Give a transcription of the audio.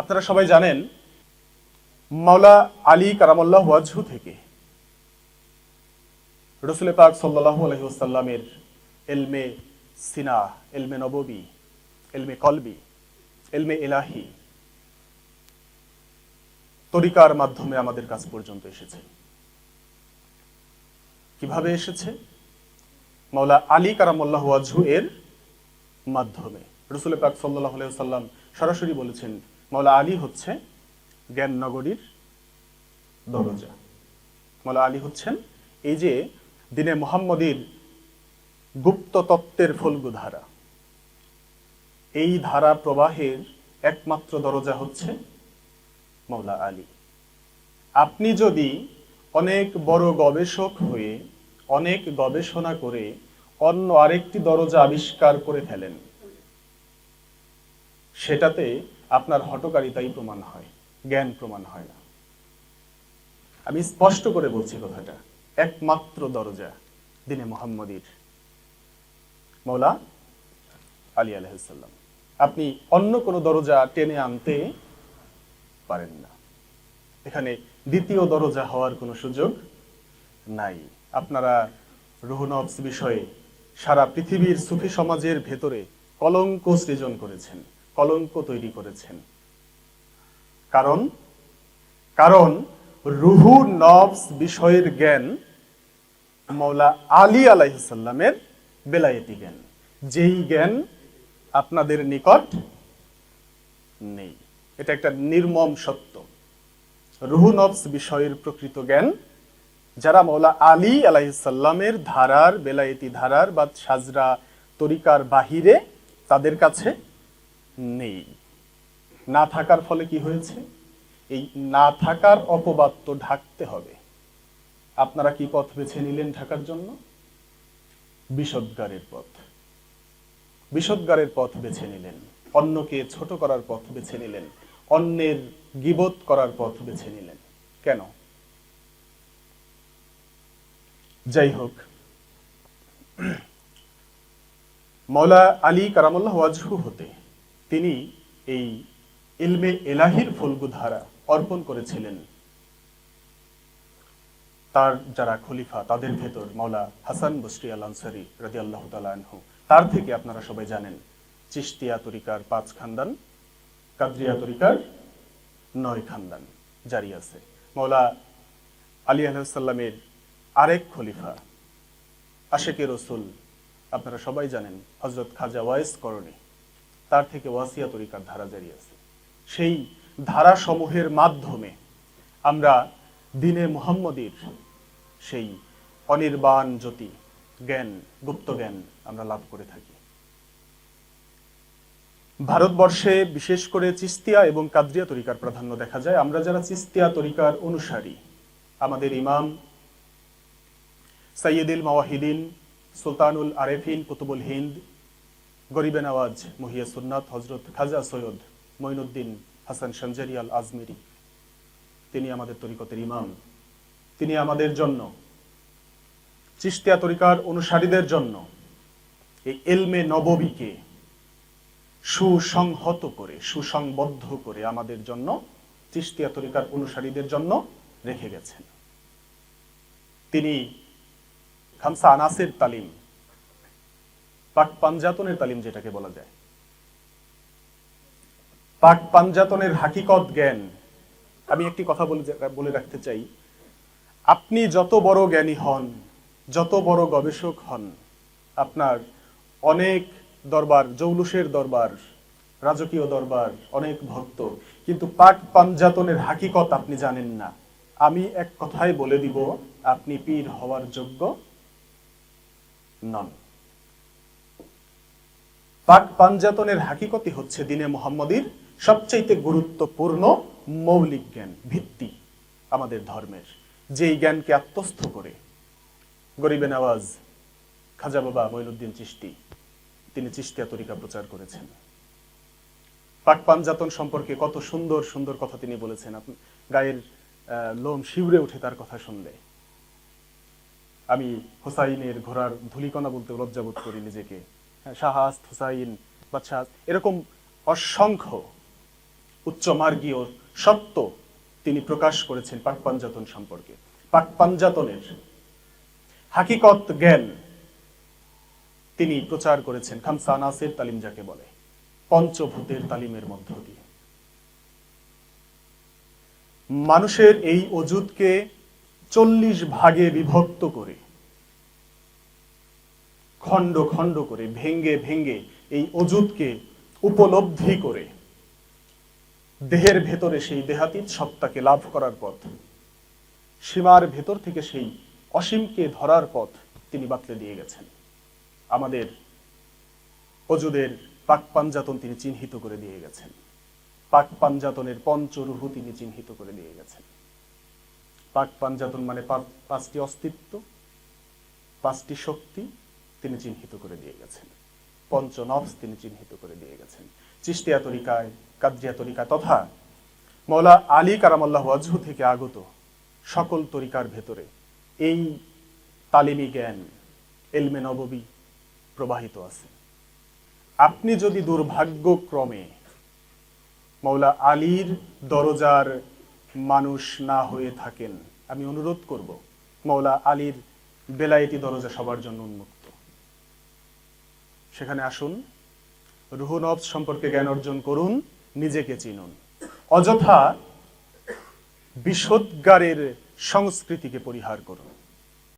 আপনারা সবাই জানেন মাওলা আলী কারামল্লাহ ওয়াজহু থেকে রসুল পাক সাল্লাহ আলহিউসাল্লামের এলমে সিনা, এলমে নববী, এলমে কলবি, এলমে এলাহি তরিকার মাধ্যমে আমাদের কাছ পর্যন্ত এসেছে। কীভাবে এসেছে? মাওলা আলী কারামল্লাহ ওয়াজহু এর মাধ্যমে। রসুল পাক সাল্লাহ সাল্লাম সরাসরি বলেছেন মাওলা আলী হচ্ছে জ্ঞান নগরীর দরজা। মাওলা আলী হচ্ছেন এই যে দিনে মোহাম্মদীর গুপ্ত তত্ত্বের ফলগু ধারা। এই ধারা প্রবাহের একমাত্র দরজা হচ্ছে মৌলা আলী। আপনি যদি অনেক বড় গবেষক হয়ে, অনেক গবেষণা করে অন্য আরেকটি দরজা আবিষ্কার করে ফেলেন, সেটাতে আপনার হটকারিতাই প্রমাণ হয়, জ্ঞান প্রমাণ হয় না। আমি স্পষ্ট করে বলছি কথাটা, একমাত্র দরজা দিনে মোহাম্মদীর। মৌলা আলী আলহাম আপনি অন্য কোনো দরজা টেনে আনতে পারেন না। এখানে দ্বিতীয় দরজা হওয়ার কোনো সুযোগ নাই। আপনারা রুহনবস বিষয়ে সারা পৃথিবীর সুফি সমাজের ভেতরে কলঙ্ক সৃজন করেছেন। কলঙ্ক তৈরি করেছেন। কারণ কারণ রুহু নবস বিষয়ের জ্ঞান মৌলা আলী আলাইসাল্লামের বেলায়েতি জ্ঞান। যেই জ্ঞান আপনাদের নিকট নেই। এটা একটা নির্মম সত্য। রুহু নবস বিষয়ের প্রকৃত জ্ঞান যারা মৌলা আলী আলাইসাল্লামের ধারার, বেলায়েতি ধারার বা সাজরা তরিকার বাহিরে তাদের কাছে নেই। না থাকার ফলে কি হয়েছে? এই না থাকার অপবাদ তো ঢাকতে হবে। আপনারা কি পথ বেছে নিলেন ঢাকার জন্য? বিষদগারের পথ। বিষদগারের পথ বেছে নিলেন। অন্যকে ছোট করার পথ বেছে নিলেন। অন্যের গিবত করার পথ বেছে নিলেন। কেন? যাই হোক। মৌলা আলী কারামুল্লাহ ওয়াজহু হতে তিনি এই ইলমে এলাহির ফলগু ধারা অর্পণ করেছিলেন। তার যারা খলিফা, তাদের ভেতর মাওলা হাসান বসরি আল আনসারি রাজি আল্লাহ তালহু তার থেকে আপনারা সবাই জানেন চিস্তিয়া তরিকার পাঁচ খানদান, কাদরিয়া তরিকার নয় খানদান জারি আছে। মাওলা আলী আলহামের আরেক খলিফা, আশেকে রসুল, আপনারা সবাই জানেন হজরত খাজা ওয়াইস করণী। তার থেকে ওয়াসিয়া তরিকার ধারা জারি আছে। সেই ধারাসমূহের মাধ্যমে আমরা দিনে মোহাম্মদীর সেই অনির্বাণ জ্যোতি, জ্ঞান, গুপ্ত জ্ঞান আমরা লাভ করে থাকি। ভারতবর্ষে বিশেষ করে চিস্তিয়া এবং কাদ্রিয়া তরিকার প্রাধান্য দেখা যায়। আমরা যারা চিস্তিয়া তরিকার অনুসারী, আমাদের ইমাম সৈয়দুল মাওয়াহিদিন, সুলতানুল আরেফিন, কুতুবুল হিন্দ গরিবে নওয়াজ মহিয়া সুন্নাত হজরত খাজা সৈয়দ মঈনুদ্দিন হাসান সঞ্জারি আল আজমিরি তিনি আমাদের তরিকতের ইমাম। তিনি আমাদের জন্য চিস্তিয়া তরিকার অনুসারীদের জন্য এই এলমে নববীকে সুসংহত করে, সুসংবদ্ধ করে আমাদের জন্য চিস্তিয়া তরিকার অনুসারীদের জন্য রেখে গেছেন। তিনি খামসা আনাসের তালিম পাক পাঞ্জাতনের তালিম যেটাকে বলা যায়। পাক পাঞ্জাতনের হাকিকত জ্ঞান। আমি একটি কথা বলে রাখতে চাই। আপনি যত বড় জ্ঞানী হন, যত বড় গবেষক হন, আপনার অনেক দরবার, জৌলুসের দরবার, রাজকীয় দরবার অনেক ভক্ত। কিন্তু পাক পাঞ্জাতনের হাকিকত আপনি জানেন না। আমি এক কথাই বলে দিব, আপনি পীর হওয়ার যোগ্য নন। পাক পাঞ্জাতনের হাকিকতি হচ্ছে দিনে মোহাম্মদীর সবচাইতে গুরুত্বপূর্ণ মৌলিক জ্ঞান, ভিত্তি আমাদের ধর্মের। যেই জ্ঞানকে আত্মস্থ করে গরিবে নওয়াজ, খাজা বাবা মঈনুদ্দিন চিস্তি তিনি চিস্তিয়া তরিকা প্রচার করেছেন। পাক পাঞ্জাতন সম্পর্কে কত সুন্দর সুন্দর কথা তিনি বলেছেন। গায়ের লোম শিউরে উঠে তার কথা শুনলে। আমি হোসাইনের ঘোড়ার ধুলিকণা বলতে লজ্জাবোধ করি নিজেকে। শাহাস্ত হুসাইন, বাদশাহ, এরকম অসংখ্য উচ্চমার্গীয় সত্য তিনি প্রকাশ করেছেন পাক পাঞ্জাতন সম্পর্কে। পাক পাঞ্জাতনের হাকিকত জ্ঞান তিনি প্রচার করেছেন খামসা নাসের তালিম যাকে বলে, পঞ্চভূতের তালিমের মধ্য দিয়ে। মানুষের এই অজুদকে চল্লিশ ভাগে বিভক্ত করে খণ্ড খণ্ড করে, ভেঙ্গে ভেঙ্গে এই অজুদকে উপলব্ধি করে দেহের ভেতরে সেই দেহাতীত সত্তাকে লাভ করার পথ, সীমার ভেতর থেকে সেই অসীমকে ধরার পথ তিনি বাতলে দিয়ে গেছেন। আমাদের অজুদের পাক পাঞ্জাতন তিনি চিহ্নিত করে দিয়ে গেছেন। পাক পাঞ্জাতনের পঞ্চরুহু তিনি চিহ্নিত করে দিয়ে গেছেন। পাক পাঞ্জাতন মানে পাঁচটি অস্তিত্ব, পাঁচটি শক্তি তিনি চিহ্নিত করে দিয়ে গেছেন। পঞ্চনফস তিনি চিহ্নিত করে দিয়ে গেছেন। চিস্তিয়া তরিকায়, কাদ্রিয়া তরিকা তথা মৌলা আলী কারামাল্লাহ ওয়াজহু থেকে আগত সকল তরিকার ভেতরে এই তালিমি জ্ঞান, এলমে নববী প্রবাহিত আছে। আপনি যদি দুর্ভাগ্যক্রমে মৌলা আলীর দরজার মানুষ না হয়ে থাকেন, আমি অনুরোধ করব মৌলা আলীর বেলায়েতি দরজা সবার জন্য উন্মুক্ত সেখানে আসুন। রুহনব সম্পর্কে জ্ঞান অর্জন করুন নিজেকে চিনুন। অযথা বিশোদ্গারের সংস্কৃতিকে পরিহার করুন।